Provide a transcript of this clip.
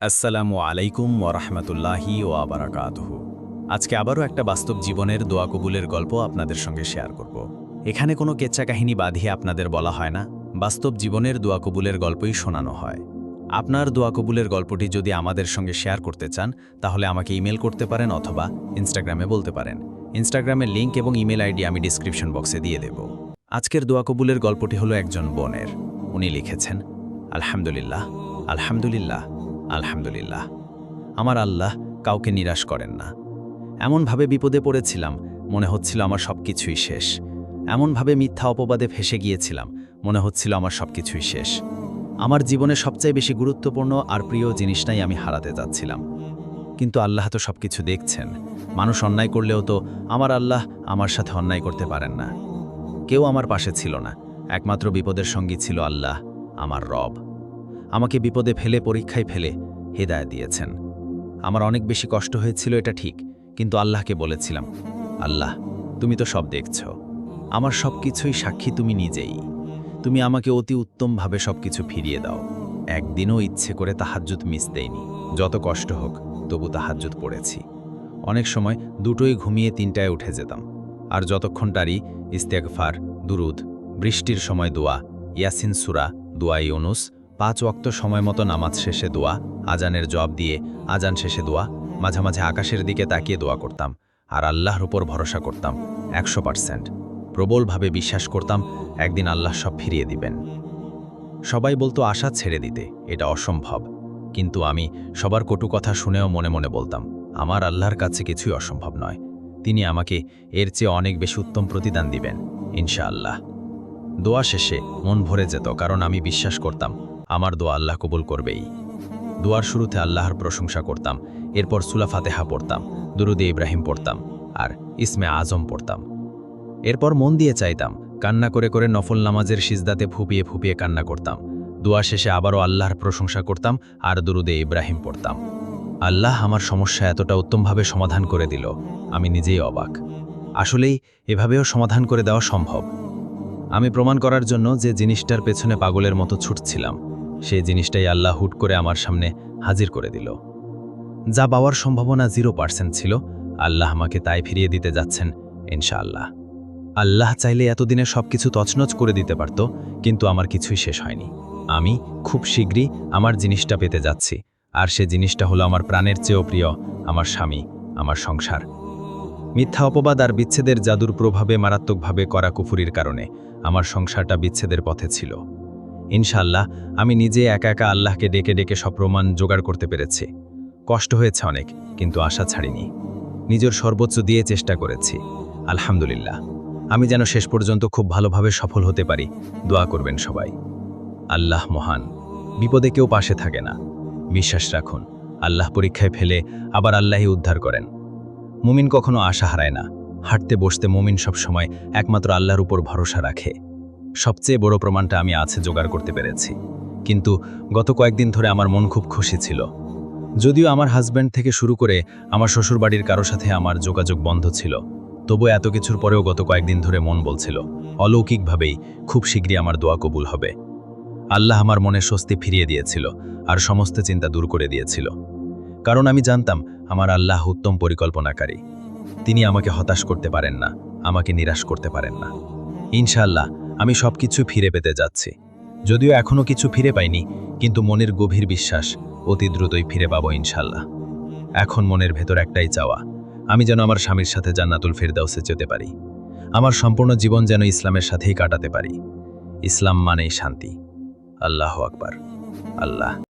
আসসালামু আলাইকুম ওরহমতুল্লাহি ও আবারাকাতহু আজকে আবারও একটা বাস্তব জীবনের দোয়া কবুলের গল্প আপনাদের সঙ্গে শেয়ার করব। এখানে কোনো কেচ্চা কাহিনী বাঁধিয়ে আপনাদের বলা হয় না, বাস্তব জীবনের দোয়া কবুলের গল্পই শোনানো হয়। আপনার দোয়া কবুলের গল্পটি যদি আমাদের সঙ্গে শেয়ার করতে চান, তাহলে আমাকে ইমেল করতে পারেন অথবা ইনস্টাগ্রামে বলতে পারেন। ইনস্টাগ্রামের লিঙ্ক এবং ইমেল আইডি আমি ডিসক্রিপশন বক্সে দিয়ে দেব। আজকের দোয়া কবুলের গল্পটি হলো একজন বোনের। উনি লিখেছেন, আলহামদুলিল্লাহ আলহামদুলিল্লাহ। আলহামদুলিল্লাহ। আমার আল্লাহ কাউকে নিরাশ করেন না। এমনভাবে বিপদে পড়েছিলাম, মনে হচ্ছিল আমার সব কিছুই শেষ। এমনভাবে মিথ্যা অপবাদে ফেসে গিয়েছিলাম, মনে হচ্ছিল আমার সব কিছুই শেষ। আমার জীবনে সবচেয়ে বেশি গুরুত্বপূর্ণ আর প্রিয় জিনিসটাই আমি হারাতে যাচ্ছিলাম কিন্তু আল্লাহ তো সব কিছু দেখছেন। মানুষ অন্যায় করলেও তো আমার আল্লাহ আমার সাথে অন্যায় করতে পারেন না। কেউ আমার পাশে ছিল না। একমাত্র বিপদের সঙ্গী ছিল আল্লাহ, আমার রব। আমাকে বিপদে ফেলে, পরীক্ষায় ফেলে হেদায় দিয়েছেন। আমার অনেক বেশি কষ্ট হয়েছিল, এটা ঠিক, কিন্তু আল্লাহকে বলেছিলাম, আল্লাহ, তুমি তো সব দেখছ। আমার সব কিছুই সাক্ষী তুমি নিজেই। তুমি আমাকে অতি উত্তমভাবে সব কিছু ফিরিয়ে দাও। একদিনও ইচ্ছে করে তাহাজ্জুদ মিস দেয়নি যত কষ্ট হোক, তবু তাহাজ্জুদ পড়েছি। অনেক সময় দুটোই ঘুমিয়ে তিনটায় উঠে যেতাম। আর যতক্ষণ টারি ইস্তেকফার দুরুদ, বৃষ্টির সময় দোয়া, ইয়াসিন সুরা, দোয়া ইউনুস পাঁচ ওয়াক্ত সময় মতো নামাজ শেষে দোয়া, আজানের জব দিয়ে আজান শেষে দোয়া, মাঝে মাঝে আকাশের দিকে তাকিয়ে দোয়া করতাম, আর আল্লাহর উপর ভরসা করতাম একশো পার্সেন্ট। প্রবলভাবে বিশ্বাস করতাম, একদিন আল্লাহ সব ফিরিয়ে দিবেন। সবাই বলতো, আশা ছেড়ে দিতে, এটা অসম্ভব। কিন্তু আমি সবার কটু কথা শুনেও মনে মনে বলতাম, আমার আল্লাহর কাছে কিছুই অসম্ভব নয়। তিনি আমাকে এর চেয়ে অনেক বেশি উত্তম প্রতিদান দিবেন, ইনশাআল্লাহ। দোয়া শেষে মন ভরে যেত, কারণ আমি বিশ্বাস করতাম আমার দোয়া আল্লাহ কবুল করবেই। দোয়ার শুরুতে আল্লাহর প্রশংসা করতাম, এরপর সুলা ফাতেহা পড়তাম, দুরুদে ইব্রাহিম পড়তাম, আর ইসমে আজম পড়তাম। এরপর মন দিয়ে চাইতাম, কান্না করে করে নফল নামাজের সিজদাতে ফুপিয়ে ফুপিয়ে কান্না করতাম। দোয়া শেষে আবারও আল্লাহর প্রশংসা করতাম, আর দুরুদে ইব্রাহিম পড়তাম। আল্লাহ আমার সমস্যা এতটা উত্তমভাবে সমাধান করে দিল, আমি নিজেই অবাক। আসলেই এভাবেও সমাধান করে দেওয়া সম্ভব। আমি প্রমাণ করার জন্য যে জিনিসটার পেছনে পাগলের মতো ছুটছিলাম। সেই জিনিসটাই আল্লাহ হুট করে আমার সামনে হাজির করে দিল। যা পাওয়ার সম্ভাবনা জিরো পার্সেন্ট ছিল, আল্লাহ আমাকে তাই ফিরিয়ে দিতে যাচ্ছেন, ইনশাআল্লাহ। আল্লাহ চাইলে এতদিনে সব কিছু তছনছ করে দিতে পারত, কিন্তু আমার কিছুই শেষ হয়নি। আমি খুব শীঘ্রই আমার জিনিসটা পেতে যাচ্ছি, আর সে জিনিসটা হলো আমার প্রাণের চেয়েও প্রিয়, আমার স্বামী, আমার সংসার। মিথ্যা অপবাদ আর বিচ্ছেদের জাদুর প্রভাবে মারাত্মকভাবে করা কুফুরির কারণে আমার সংসারটা বিচ্ছেদের পথে ছিল। ইনশাল্লাহ আমি নিজে একা একা আল্লাহকে ডেকে ডেকে সব প্রমাণ জোগাড় করতে পেরেছি। কষ্ট হয়েছে অনেক, কিন্তু আশা ছাড়িনি। নিজের সর্বোচ্চ দিয়ে চেষ্টা করেছি। আলহামদুলিল্লাহ। আমি যেন শেষ পর্যন্ত খুব ভালোভাবে সফল হতে পারি, দোয়া করবেন সবাই। আল্লাহ মহান, বিপদে কেউ পাশে থাকে না। বিশ্বাস রাখুন, আল্লাহ পরীক্ষায় ফেলে আবার আল্লাহই উদ্ধার করেন। মুমিন কখনো আশা হারায় না। হাঁটতে বসতে মুমিন সব সময় একমাত্র আল্লাহর উপর ভরসা রাখে। সবচেয়ে বড় প্রমাণটা আমি আছে জোগাড় করতে পেরেছি। কিন্তু গত কয়েকদিন ধরে আমার মন খুব খুশি ছিল। যদিও আমার হাজব্যান্ড থেকে শুরু করে আমার শ্বশুরবাড়ির কারও সাথে আমার যোগাযোগ বন্ধ ছিল, তবু এত কিছুর পরেও গত কয়েকদিন ধরে মন বলছিল, অলৌকিকভাবেই খুব শীঘ্রই আমার দোয়া কবুল হবে। আল্লাহ আমার মনে স্বস্তি ফিরিয়ে দিয়েছিল আর সমস্ত চিন্তা দূর করে দিয়েছিল। কারণ আমি জানতাম, আমার আল্লাহ উত্তম পরিকল্পনাকারী। তিনি আমাকে হতাশ করতে পারেন না, আমাকে নিরাশ করতে পারেন না। ইনশাআল্লাহ আমি সব কিছু ফিরে পেতে যাচ্ছি। যদিও এখনও কিছু ফিরে পাইনি, কিন্তু মনের গভীর বিশ্বাস অতি দ্রুতই ফিরে পাবো ইনশাল্লাহ। এখন মনের ভেতর একটাই চাওয়া, আমি যেন আমার স্বামীর সাথে জান্নাতুল ফেরদাউসে যেতে পারি। আমার সম্পূর্ণ জীবন যেন ইসলামের সাথেই কাটাতে পারি। ইসলাম মানেই শান্তি। আল্লাহ আকবার। আল্লাহ।